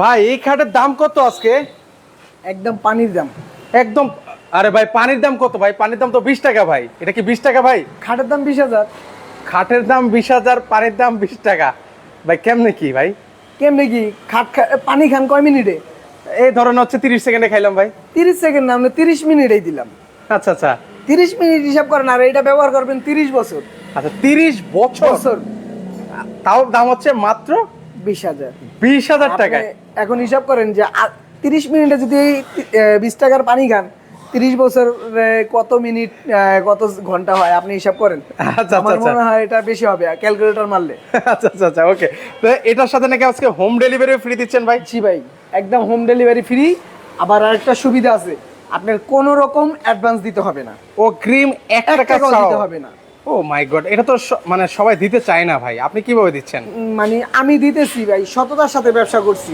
ভাই এই খাটের দাম কত আজকে? একদম পানির দাম। একদম আরে ভাই পানির দাম কত ভাই? পানির দাম তো বিশ টাকা ভাই। এটা কি বিশ টাকা ভাই? খাটের দাম বিশ হাজার। খাটের দাম বিশ হাজার পানির দাম বিশ টাকা। ভাই কেমনে কি ভাই? কেমনে কি? খাট পানি খান কয় মিনিটে? এই ধরেন হচ্ছে তিরিশ সেকেন্ডে খাইলাম ভাই। তিরিশ সেকেন্ড না আমরা তিরিশ মিনিটেই দিলাম। আচ্ছা আচ্ছা। তিরিশ মিনিট হিসাব করেন আর এটা ব্যবহার করবেন তিরিশ বছর। আচ্ছা তিরিশ বছর। তাও দাম হচ্ছে মাত্র বিশ হাজার। বিশ হাজার টাকায়? এখন হিসাব করেন যে তিরিশ মিনিটে যদি বিশ টাকার পানি খান তিরিশ বছর কত মিনিট কত ঘণ্টা হয় আপনি হিসাব করেন? আচ্ছা, আমার আচ্ছা। মনে হয় এটা বেশি হবে ক্যালকুলেটর মারলে। আচ্ছা আচ্ছা আচ্ছা ওকে। তো এটার সাথে নাকি আজকে হোম ডেলিভারি ফ্রি দিচ্ছেন ভাই? জি ভাই একদম হোম ডেলিভারি ফ্রি। আবার আরেকটা সুবিধা আছে আপনার কোনো রকম অ্যাডভান্স দিতে হবে না। ও ক্রিম এক এক টাকা দিতে হবে না। ও মাই গড এটা তো মানে সবাই দিতে চায় না ভাই। আপনি কীভাবে দিচ্ছেন? মানে আমি দিতেছি ভাই সততার সাথে ব্যবসা করছি।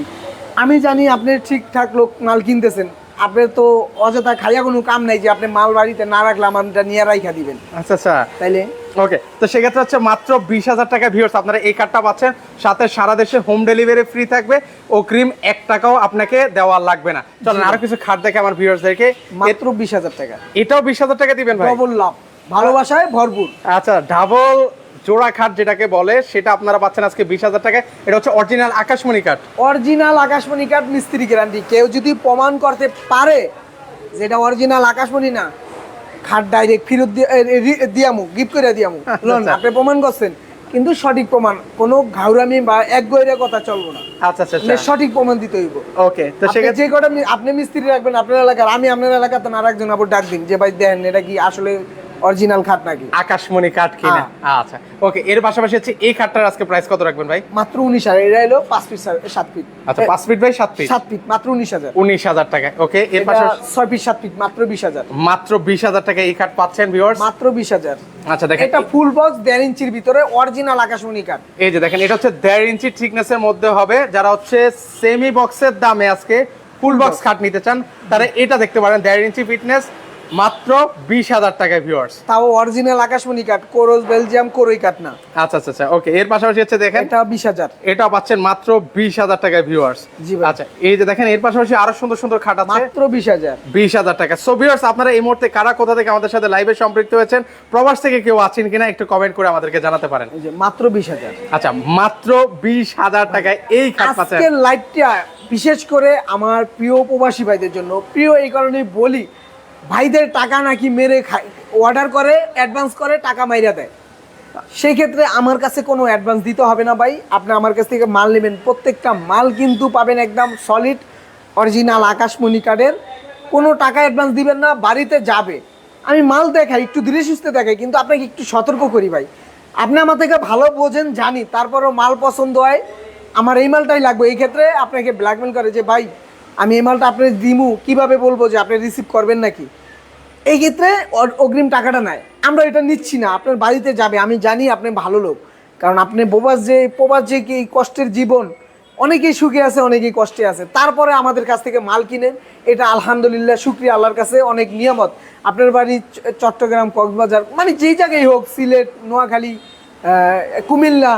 আমি জানি আপনি ঠিকঠাক লোক মাল কিনতেছেন। আপনার তো অযথা খাইয়া কোনো কাম নাই যে আপনি মাল বাড়িতে না রাখলে আমারটা নিয়ে রাইখা দিবেন। আচ্ছা আচ্ছা। তাইলে? ওকে তো সেক্ষেত্রে হচ্ছে মাত্র বিশ হাজার টাকা ভিউর্স আপনারা এই কার্ডটা পাচ্ছেন। সাথে সারা দেশে হোম ডেলিভারি ফ্রি থাকবে। ও ক্রিম এক টাকাও আপনাকে দেওয়া লাগবে না। চলেন আরও কিছু খাট দেখে আমার ভিউয়ার্সদেরকে মাত্র বিশ হাজার টাকা। এটাও বিশ হাজার টাকা দিবেন ভাই। ডবল লাভ ভালোবাসায় ভরপুর। আচ্ছা ডাবল জোড়া খাট যেটাকে বলে সেটা আপনারা পাচ্ছেন আজকে বিশ হাজার টাকায়। এটা হচ্ছে অরিজিনাল আকাশমণি কাঠ অরিজিনাল আকাশমণি কাঠ মিস্ত্রি গ্যারান্টি। কেউ যদি প্রমাণ করতে পারে যেটা অরিজিনাল আকাশমণি না খাট ডাইরেক্ট ফেরত দিয়ামু গিফট করে দিয়ামু আচ্ছা। আপনি প্রমাণ করছেন। কিন্তু সঠিক প্রমাণ কোনো ঘাউরামি বা এক গইরে কথা চলবো না। আচ্ছা আচ্ছা আপনি সঠিক প্রমাণ দিতে হইব। ওকে তো সেক্ষেত্রে যে কটা আপনি মিস্ত্রি রাখবেন আপনার এলাকার আমি আপনার এলাকাতে আর একজন আবার ডাক দিন। যে ভাই দেন এটা কি আসলে অরিজিনাল খাট নাকি? আকাশমণি কাঠ কিনা। হ্যাঁ। আচ্ছা। ওকে এর পাশাপাশি হচ্ছে এই খাটটার আজকে প্রাইস কত রাখবেন ভাই? মাত্র উনিশ হাজার। এটা এলো পাঁচ ফিট সাত ফিট আচ্ছা পাঁচ ফিট বাই সাত ফিট সাত ফিট মাত্র উনিশ হাজার। উনিশ হাজার টাকা। ওকে এর পাশাপাশি ছয় ফিট সাত ফিট মাত্র বিশ হাজার। মাত্র বিশ হাজার টাকা এই খাট পাচ্ছেন ভিউয়ার্স মাত্র বিশ হাজার। আচ্ছা দেখেন। এটা ফুল বক্স দেড় ইঞ্চির ভিতরে অরিজিনাল আকাশমণি কাঠ এই যে দেখেন এটা হচ্ছে দেড় ইঞ্চি থিকনেসের মধ্যে হবে। যারা হচ্ছে সেমি বক্সের দামে আজকে ফুল বক্স খাট নিতে চান তারা এটা দেখতে পারেন দেড় ইঞ্চি ফিটনেস মাত্র বিশ হাজার টাকায় ভিউয়ার্স তাও অরিজিনাল আকাশমণি কাঠ কোরোজ বেলজিয়াম কোরই কাঠ না। আচ্ছা আচ্ছা আচ্ছা ওকে এর পাশাপাশি হচ্ছে দেখেন এটা বিশ হাজার। এটা পাচ্ছেন মাত্র বিশ হাজার টাকায় ভিউয়ার্স জি আচ্ছা এই যে দেখেন এর পাশাপাশি আরও সুন্দর সুন্দর খাট আছে। মাত্র বিশ হাজার। বিশ হাজার টাকা। সো ভিউয়ার্স আপনারা এই মুহূর্তে কারা কোথা থেকে আমাদের সাথে লাইভে সম্পৃক্ত হয়েছেন প্রবাস থেকে কেউ আছেন কিনা একটু কমেন্ট করে আমাদেরকে জানাতে পারেন। এই যে মাত্র বিশ হাজার। আচ্ছা মাত্র বিশ হাজার টাকায় এই খাট পাচ্ছেন। লাইভটা বিশেষ করে আমার প্রিয় প্রবাসী ভাইদের জন্য। প্রিয় এই কারণেই বলি ভাইদের টাকা নাকি মেরে খায় অর্ডার করে অ্যাডভান্স করে, টাকা মাইরা দেয়। সেই ক্ষেত্রে আমার কাছে কোনো অ্যাডভান্স দিতে হবে না ভাই। আপনি আমার কাছ থেকে মাল নেবেন। প্রত্যেকটা মাল কিন্তু পাবেন একদম সলিড অরিজিনাল আকাশমণি কার্ডের। কোনো টাকা অ্যাডভান্স দিবেন না, বাড়িতে যাবে। আমি মাল দেখাই, একটু ধীরে সুস্থে দেখাই, কিন্তু আপনাকে একটু সতর্ক করি ভাই। আপনি আমার থেকে ভালো বোঝেন, জানি, তারপরও মাল পছন্দ হয়। আমার এই মালটাই লাগবে। এই ক্ষেত্রে আপনাকে ব্ল্যাকমেল করে যে, ভাই আমি এই মালটা আপনি দিমু, কীভাবে বলব যে আপনি রিসিভ করবেন নাকি? এই ক্ষেত্রে অগ্রিম টাকাটা নেয় আমরা এটা নিচ্ছি না, আপনার বাড়িতে যাবে, আমি জানি আপনি ভালো লোক। কারণ আপনি প্রবাস যে প্রবাস যে কি কষ্টের জীবন, অনেকেই সুখে আছে, অনেকেই কষ্টে আছে। তারপরে আমাদের কাছ থেকে মাল কিনেন, এটা আলহামদুলিল্লাহ, শুক্রিয়া আল্লাহর কাছে, অনেক নিয়ামত। আপনার বাড়ি চট্টগ্রাম, কক্সবাজার মানে যেই জায়গায় হোক, সিলেট, নোয়াখালী কুমিল্লা,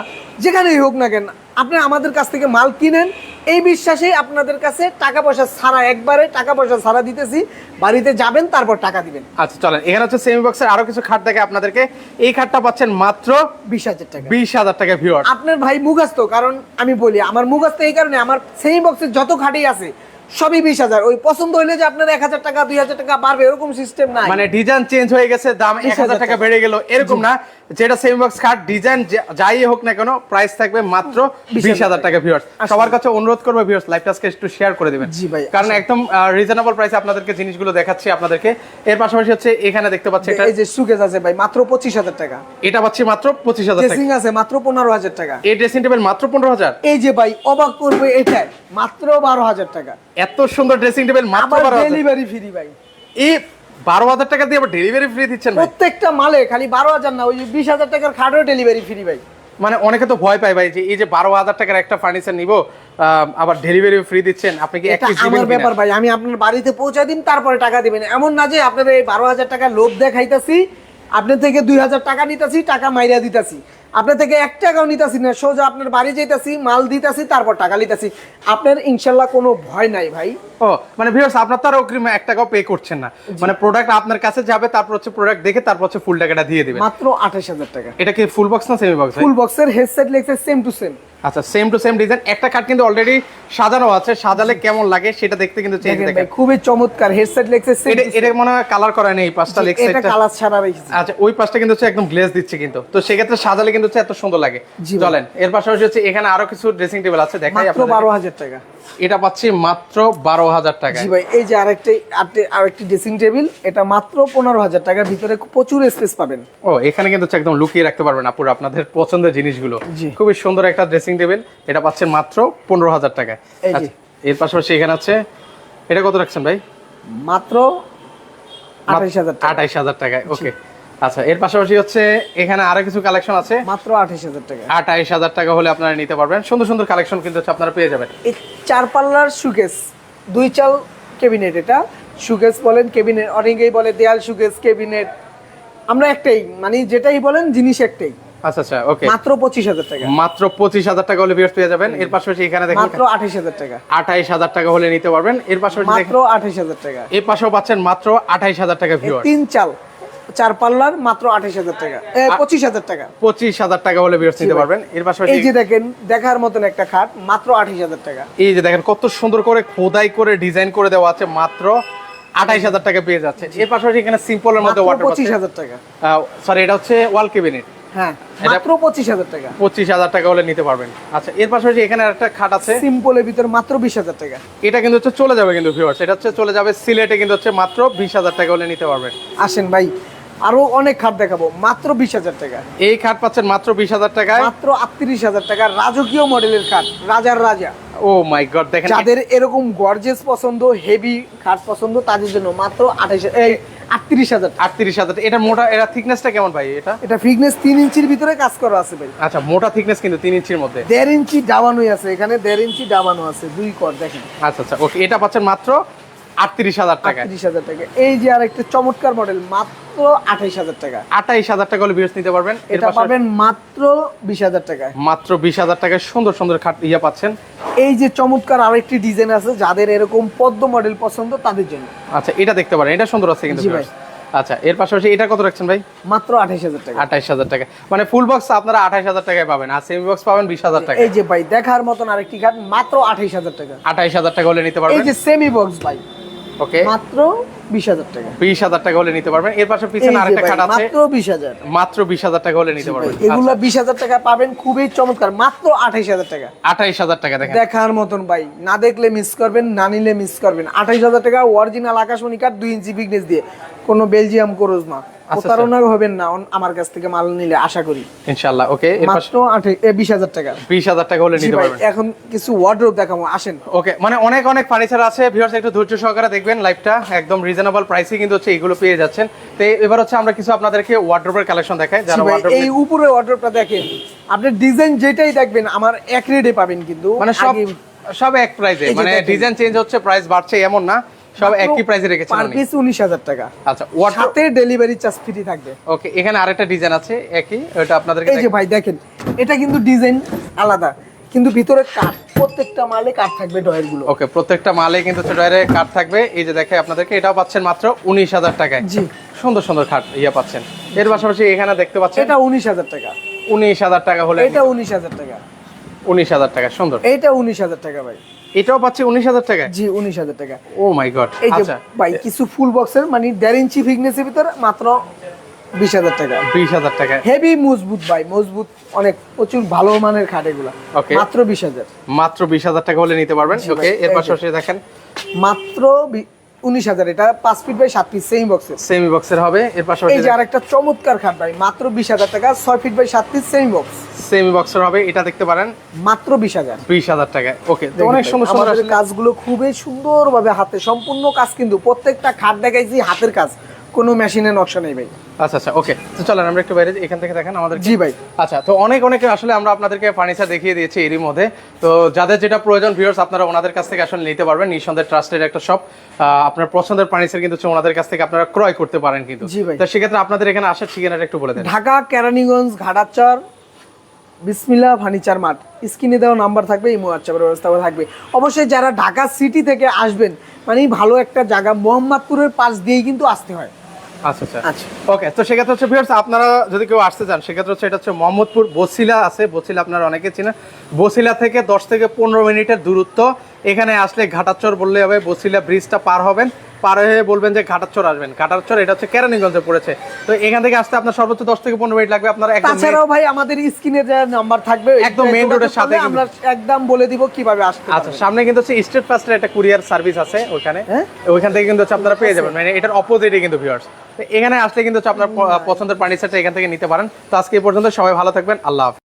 যেখানেই হোক না কেন, আপনি আমাদের কাছ থেকে মাল কিনেন এই বিশ্বাসেই আপনাদের কাছে টাকা পয়সা ছাড়া একবারে টাকা পয়সা ছাড়া দিতেছি। বাড়িতে যাবেন তারপর টাকা দিবেন। আচ্ছা চলেন। এখানে হচ্ছে সেমি বক্সের আরও কিছু খাট দেখে আপনাদেরকে। এই খাটটা পাচ্ছেন মাত্র বিশ হাজার টাকা। বিশ হাজার টাকা ভিউয়ার আপনার ভাই মুগাস্ত কারণ আমি বলি আমার মুগাস্ত এই কারণে আমার সেমি বক্সের যত খাটেই আছে সবই বিশ হাজার। ওই পছন্দ হইলে যে আপনার এক হাজার টাকা দুই হাজার টাকা বাড়বে এরকম সিস্টেম নাই। মানে ডিজাইন চেঞ্জ হয়ে গেছে দাম এক হাজার টাকা বেড়ে গেল এরকম না। যেটা সেমি বক্স খাট ডিজাইন যাই হোক না কেন প্রাইস থাকবে মাত্র বিশ হাজার টাকা ভিউয়ার্স সবার কাছে অনুরোধ করব ভিউয়ার্স লাইভটা আজকে একটু শেয়ার করে দিবেন। জি ভাই, কারণ একদম রিজনেবল প্রাইসে আপনাদেরকে জিনিসগুলো দেখাচ্ছি আপনাদেরকে। এর পাশাপাশি হচ্ছে এখানে দেখতে পাচ্ছি এটা এই যে সুকেজ আছে ভাই মাত্র পঁচিশ হাজার টাকা। এটা পাচ্ছি মাত্র পঁচিশ হাজার টাকা। ড্রেসিং আছে মাত্র পনেরো হাজার টাকা। এই ড্রেসিং টেবিল মাত্র পনেরো হাজার? এই যে ভাই অবাক করবে এটাই মাত্র বারো হাজার টাকা। এত সুন্দর ড্রেসিং টেবিল মাত্র আবার বারো ডেলিভারি ফ্রি ভাই। এই বারো হাজার টাকা দিয়ে আবার ডেলিভারি ফ্রি দিচ্ছেন প্রত্যেকটা মালে খালি বারো হাজার না ওই যে বিশ হাজার টাকার খাটেও ডেলিভারি ফ্রি ভাই। মানে অনেকে তো ভয় পায় ভাই যে এই যে বারো হাজার টাকার একটা ফার্নিচার নিব আবার ডেলিভারি ফ্রি দিচ্ছেন আপনি কি এক এটা piece দিবেন আমার ব্যাপার ভাই আমি আপনার বাড়িতে পৌঁছে দিন তারপরে টাকা দিবেন। এমন না যে আপনাদের এই বারো হাজার টাকা লোভ দেখাইতেছি আপনার থেকে দুই হাজার টাকা নিতেছি টাকা মাইরা দিতেছি। আপনার থেকে এক টাকাও নিতেছি না সোজা আপনার বাড়ি যেতেছি মাল দিতেছি তারপর টাকা নিতেছি আপনার ইনশাল্লাহ কোনো ভয় নাই ভাই। ও মানে ভিউয়ার্স আপনার তো আর অগ্রিম এক টাকাও পে করছেন না। মানে প্রোডাক্ট আপনার কাছে যাবে তারপর হচ্ছে প্রোডাক্ট দেখে তারপর হচ্ছে ফুল টাকাটা দিয়ে দিবেন। মাত্র আঠাশ হাজার টাকা। এটা কি ফুল বক্স না সেমি বক্স ফুল বক্সের হেডসেট লেগছে সেম টু সেম আচ্ছা সেম টু সেম ডিজাইন একটা কাঠ কিন্তু অলরেডি সাজানো আছে সাজালে কেমন লাগে সেটা দেখতে কিন্তু চেঞ্জ দেখেন খুবই চমৎকার হেডসেট লেগছে সেম এটা এটা মনে হয় কালার করা নেই এই পাঁচটা লেগ এটা কালার ছাড়া রেখেছি। আচ্ছা ওই পাঁচটা কিন্তু হচ্ছে একদম গ্লেজ দিচ্ছে কিন্তু। তো সেক্ষেত্রে সাজালে কিন্তু হচ্ছে এত সুন্দর লাগে। চলেন এর পাশাপাশি হচ্ছে এখানে আরও কিছু ড্রেসিং টেবিল আছে দেখাই আপনাদের। বারো হাজার টাকা। এটা পাচ্ছি মাত্র বারো হাজার টাকা জি ভাই এই যে আরেকটি ড্রেসিং টেবিল এটা মাত্র পনেরো হাজার টাকার ভিতরে প্রচুর স্পেস পাবেন। ও এখানে কিন্তু একদম লুকিয়ে রাখতে পারবেন আপুর আপনাদের পছন্দের জিনিসগুলো। খুবই সুন্দর একটা ড্রেসিং টেবিল এটা পাচ্ছেন মাত্র পনেরো হাজার টাকা। আচ্ছা, এর পাশাপাশি এখানে আছে এটা কত রাখছেন ভাই? মাত্র আঠাইশ হাজার আঠাইশ হাজার টাকায় ওকে। আচ্ছা এর পাশাপাশি হচ্ছে এখানে আরও কিছু কালেকশন আছে? মাত্র আঠাইশ হাজার টাকা। আঠাইশ হাজার টাকা হলে আপনারা নিতে পারবেন। সুন্দর সুন্দর কালেকশন কিন্তু হচ্ছে আপনারা পেয়ে যাবেন। এই চার পাল্লার সুকেস দুই চাল কেবিনেট এটা। সুকেস বলেন কেবিনেট অনেকেই বলে দেয়াল সুকেস কেবিনেট আমরা একটাই মানে যেটাই বলেন জিনিস একটাই। আচ্ছা আচ্ছা ওকে মাত্র পঁচিশ হাজার টাকা। মাত্র পঁচিশ হাজার টাকা হলে বিয়ার্স পেয়ে যাবেন। এর পাশাপাশি এখানে দেখেন মাত্র আঠাইশ হাজার টাকা। আঠাইশ হাজার টাকা হলে নিতে পারবেন। এর পাশাপাশি দেখেন মাত্র আঠাইশ হাজার টাকা। এই পাশেও পাচ্ছেন মাত্র আঠাইশ হাজার টাকা ভিউয়ার তিন চাল। চার পাল্লার মাত্র আঠাইশ হাজার টাকা। পঁচিশ হাজার টাকা। পঁচিশ হাজার টাকা হলে বিয়ার্স নিতে পারবেন। এর পাশাপাশি এই যে দেখেন দেখার মতন একটা খাট মাত্র আঠাইশ হাজার টাকা। এই যে দেখেন কত সুন্দর করে খোদাই করে ডিজাইন করে দেওয়া আছে মাত্র আঠাইশ হাজার টাকা পেয়ে যাচ্ছে। এর পাশাপাশি এখানে সিম্পলের মধ্যে ওয়াটার পঁচিশ হাজার টাকা। সরি এটা হচ্ছে ওয়াল কেবিনেট হ্যাঁ মাত্র পঁচিশ হাজার টাকা। পঁচিশ হাজার টাকা হলে নিতে পারবেন। আচ্ছা এর পাশাপাশি এখানে একটা খাট আছে। সিম্পলের ভিতর মাত্র বিশ হাজার টাকা। এটা কিন্তু হচ্ছে চলে যাবে কিন্তু ভিউয়ার্স এটা হচ্ছে চলে যাবে সিলেটে কিন্তু হচ্ছে মাত্র বিশ হাজার টাকা হলে নিতে পারবেন। আসেন ভাই আরও অনেক খাট দেখাবো। মাত্র বিশ হাজার টাকা। এই খাট পাচ্ছেন মাত্র বিশ হাজার টাকায়? মাত্র আটত্রিশ হাজার টাকা। রাজকীয় মডেলের খাট রাজার রাজা। ও মাই গড দেখেন যাদের এরকম গর্জেস পছন্দ হেভি খাট পছন্দ তাদের জন্য মাত্র আঠাইশ এই আটত্রিশ হাজার টাকা। আটত্রিশ হাজার এটা মোটা এটা থিকনেসটা কেমন ভাই এটা? এটা ফিটনেস তিন ইঞ্চির ভিতরে কাজ করা আছে ভাই। আচ্ছা মোটা থিকনেস কিন্তু তিন ইঞ্চির মধ্যে। দেড় ইঞ্চি ডাবানোই আছে এখানে দেড় ইঞ্চি ডাবানো আছে দুই কর দেখেন। আচ্ছা আচ্ছা ওকে এটা পাচ্ছেন মাত্র আটত্রিশ হাজার টাকায় আটত্রিশ হাজার টাকা। এই যে আর একটা চমৎকার মডেল মাত্র আঠাইশ হাজার টাকা। আঠাইশ হাজার টাকা হলে ভিউয়ার্স নিতে পারবেন। এটা পাবেন মাত্র বিশ হাজার টাকায় মাত্র বিশ হাজার টাকায় সুন্দর সুন্দর খাট ইয়া পাচ্ছেন। এই যে চমৎকার আরেকটি ডিজাইন আছে যাদের এরকম পদ্ম মডেল পছন্দ তাদের জন্য। আচ্ছা এটা দেখতে পারেন। এটা সুন্দর আছে কিন্তু ভাই। আচ্ছা এর পাশাপাশি এটা কত রাখছেন ভাই? মাত্র আঠাইশ হাজার টাকা। আঠাইশ হাজার টাকা। মানে ফুল বক্স আপনারা আঠাইশ হাজার টাকায় পাবেন আর সেমি বক্স পাবেন বিশ হাজার টাকা। এই যে ভাই দেখার মতন আরেকটি ঘাট মাত্র আঠাইশ হাজার টাকা। আঠাইশ হাজার টাকা হলে নিতে পারবেন। এই যে সেমি বক্স ভাই। ওকে মাত্র বিশ হাজার টাকা। বিশ হাজার টাকা হলে নিতে পারবেন। এর পাশে পিছনে আরেকটা খাট আছে। মাত্র বিশ হাজার। মাত্র বিশ হাজার টাকা হলে নিতে পারবেন। এগুলা বিশ হাজার টাকা পাবেন খুবই চমৎকার। মাত্র আঠাইশ হাজার টাকা। আঠাইশ হাজার টাকা দেখেন। দেখার মতন ভাই না দেখলে মিস করবেন না নিলে মিস করবেন। আঠাইশ হাজার টাকা অরিজিনাল আকাশমণি কাঠ দুই ইঞ্চি বিগনেস দিয়ে। কোনো বেলজিয়াম করোজ না আচ্ছা। প্রতারণা হবেন না আমার কাছ থেকে মাল নিলে আশা করি। ওকে মাত্র আঠাই- এ, বিশ হাজার টাকা। বিশ হাজার টাকা হলে নিতে পারবেন। এখন কিছু ওয়ার্ড্রোব দেখাবো আসেন। ওকে মানে অনেক অনেক ফার্নিচার আছে ভিউয়ার্স একটু ধৈর্য সহকারে দেখবেন লাইভটা একদম রিজনেবল প্রাইসে কিন্তু হচ্ছে এগুলো পেয়ে যাচ্ছেন। তো এবার হচ্ছে আমরা কিছু আপনাদেরকে ওয়ার্ড্রোবের কালেকশন দেখাই যারা ওয়ার্ড্রোব এই উপরে ওয়ার্ড্রোবটা দেখেন। আপনি ডিজাইন যেটাই দেখবেন আমার এক রেটে পাবেন কিন্তু। মানে সব সব এক প্রাইসে মানে ডিজাইন চেঞ্জ হচ্ছে প্রাইস বাড়ছে এমন না। সব একই প্রাইসে রেখেছেন পার। পিস উনিশ হাজার টাকা। আচ্ছা সাথে ডেলিভারি চার্জ ফ্রি থাকবে। ওকে এখানে আরেকটা ডিজাইন আছে একই ওটা আপনাদেরকে এই যে ভাই দেখেন এটা কিন্তু ডিজাইন আলাদা কিন্তু ভিতরে কাঠ প্রত্যেকটা মালে কাঠ থাকবে ডয়েরগুলো। ওকে প্রত্যেকটা মালে কিন্তু ছোটরে কাঠ থাকবে। এই যে দেখে আপনাদেরকে এটাও পাচ্ছেন মাত্র উনিশ হাজার টাকায়। জি। সুন্দর সুন্দর খাট ইয়া পাচ্ছেন। এর পাশাপাশি এখানে দেখতে পাচ্ছেন এটা উনিশ হাজার টাকা। উনিশ হাজার টাকা হলে এটা উনিশ হাজার টাকা। উনিশ হাজার টাকা সুন্দর। উনিশ হাজার টাকা ভাই। এটাও পাচ্ছে উনিশ হাজার টাকা। জি উনিশ হাজার টাকা। ও মাই গড এই যে আচ্ছা। ভাই কিছু ফুল বক্সের মানে দেড় ইঞ্চি ফিটনেসের ভিতরে মাত্র বিশ হাজার টাকা। বিশ হাজার টাকা। হেভি মজবুত ভাই মজবুত অনেক প্রচুর ভালো মানের খাট এগুলা. মাত্র বিশ হাজার। মাত্র বিশ হাজার টাকা হলে নিতে পারবেন। ওকে এর এই পাশাপাশি দেখেন। মাত্র উনিশ হাজার। এটা পাঁচ ফিট বাই সাত ফিট সেম বক্সের সেমি বক্সের হবে। এর এই পাশাপাশি যে আরেকটা চমৎকার খাট ভাই মাত্র বিশ হাজার টাকা ছয় ফিট বাই সাত ফিট সেম বক্স সেমি বক্সের হবে এটা দেখতে পারেন। মাত্র বিশ হাজার। বিশ হাজার টাকায়। ওকে তো অনেক সুন্দর সুন্দর কাজগুলো খুবই সুন্দরভাবে হাতে সম্পূর্ণ কাজ কিন্তু প্রত্যেকটা খাট দেখাইছি হাতের কাজ। কোনো মেশিনের নকশা নেই ভাই। আচ্ছা আচ্ছা ওকে তো চলেন আমরা একটু বাইরে এখান থেকে দেখেন আমাদের জি ভাই। আচ্ছা তো অনেক অনেক আসলে আমরা আপনাদেরকে ফার্নিচার দেখিয়ে দিয়েছি এরই মধ্যে। তো যাদের যেটা প্রয়োজন ভিউয়ার্স আপনারা ওনাদের কাছ থেকে আসলে নিতে পারবেন। নিঃসন্দেহে ট্রাস্টেড একটা শপ আপনার পছন্দের ফার্নিচার কিন্তু ওনাদের কাছ থেকে আপনারা ক্রয় করতে পারেন কিন্তু। জি ভাই। তো সেক্ষেত্রে আপনাদের এখানে আসার ঠিকানাটা একটু বলে দেন। ঢাকা কেরানীগঞ্জ ঘাটাচর বিসমিল্লা ফার্নিচার মার্ট। স্ক্রিনে দেওয়া নাম্বার থাকবে এই হোয়াটসঅ্যাপের ব্যবস্থা থাকবে। অবশ্যই যারা ঢাকা সিটি থেকে আসবেন মানে ভালো একটা জায়গা মোহাম্মদপুরের পাশ দিয়েই কিন্তু আসতে হয়। আচ্ছা আচ্ছা। আচ্ছা। ওকে তো সেক্ষেত্রে হচ্ছে ভিউয়ার্স আপনারা যদি কেউ আসতে চান সেক্ষেত্রে হচ্ছে এটা হচ্ছে মোহাম্মদপুর বসিলা আছে বসিলা আপনারা অনেকে চিনেন। বসিলা থেকে দশ থেকে পনেরো মিনিটের দূরত্ব। এখানে আসলে ঘাটাচর বললে হবে বসিলা ব্রিজটা পার হবেন। পার হয়ে বলবেন যে ঘাটাচর আসবেন। ঘাটাচর এটা হচ্ছে কেরানীগঞ্জে পড়েছে। তো এখান থেকে আসতে আপনার সর্বোচ্চ দশ থেকে পনেরো মিনিট লাগবে। আপনারা একদম তাছাড়াও ভাই আমাদের স্ক্রিনে যে নাম্বার থাকবে একদম এর যোগাযোগ সাথে আমরা একদম বলে দিব কীভাবে আসতে আচ্ছা সামনে কিন্তু হচ্ছে স্টেট ফাস্টের একটা কুরিয়ার সার্ভিস আছে ওখানে হ্যাঁ? ওইখান থেকে কিন্তু হচ্ছে আপনারা পেয়ে যাবেন। মানে এটার অপোজিটে কিন্তু ভিউয়ার্স এখানে আসলে কিন্তু হচ্ছে আপনার প- পছন্দের ফার্নিচারটা এখান থেকে নিতে পারেন। তো আজকে এই পর্যন্ত সবাই ভালো থাকবেন। আল্লাহ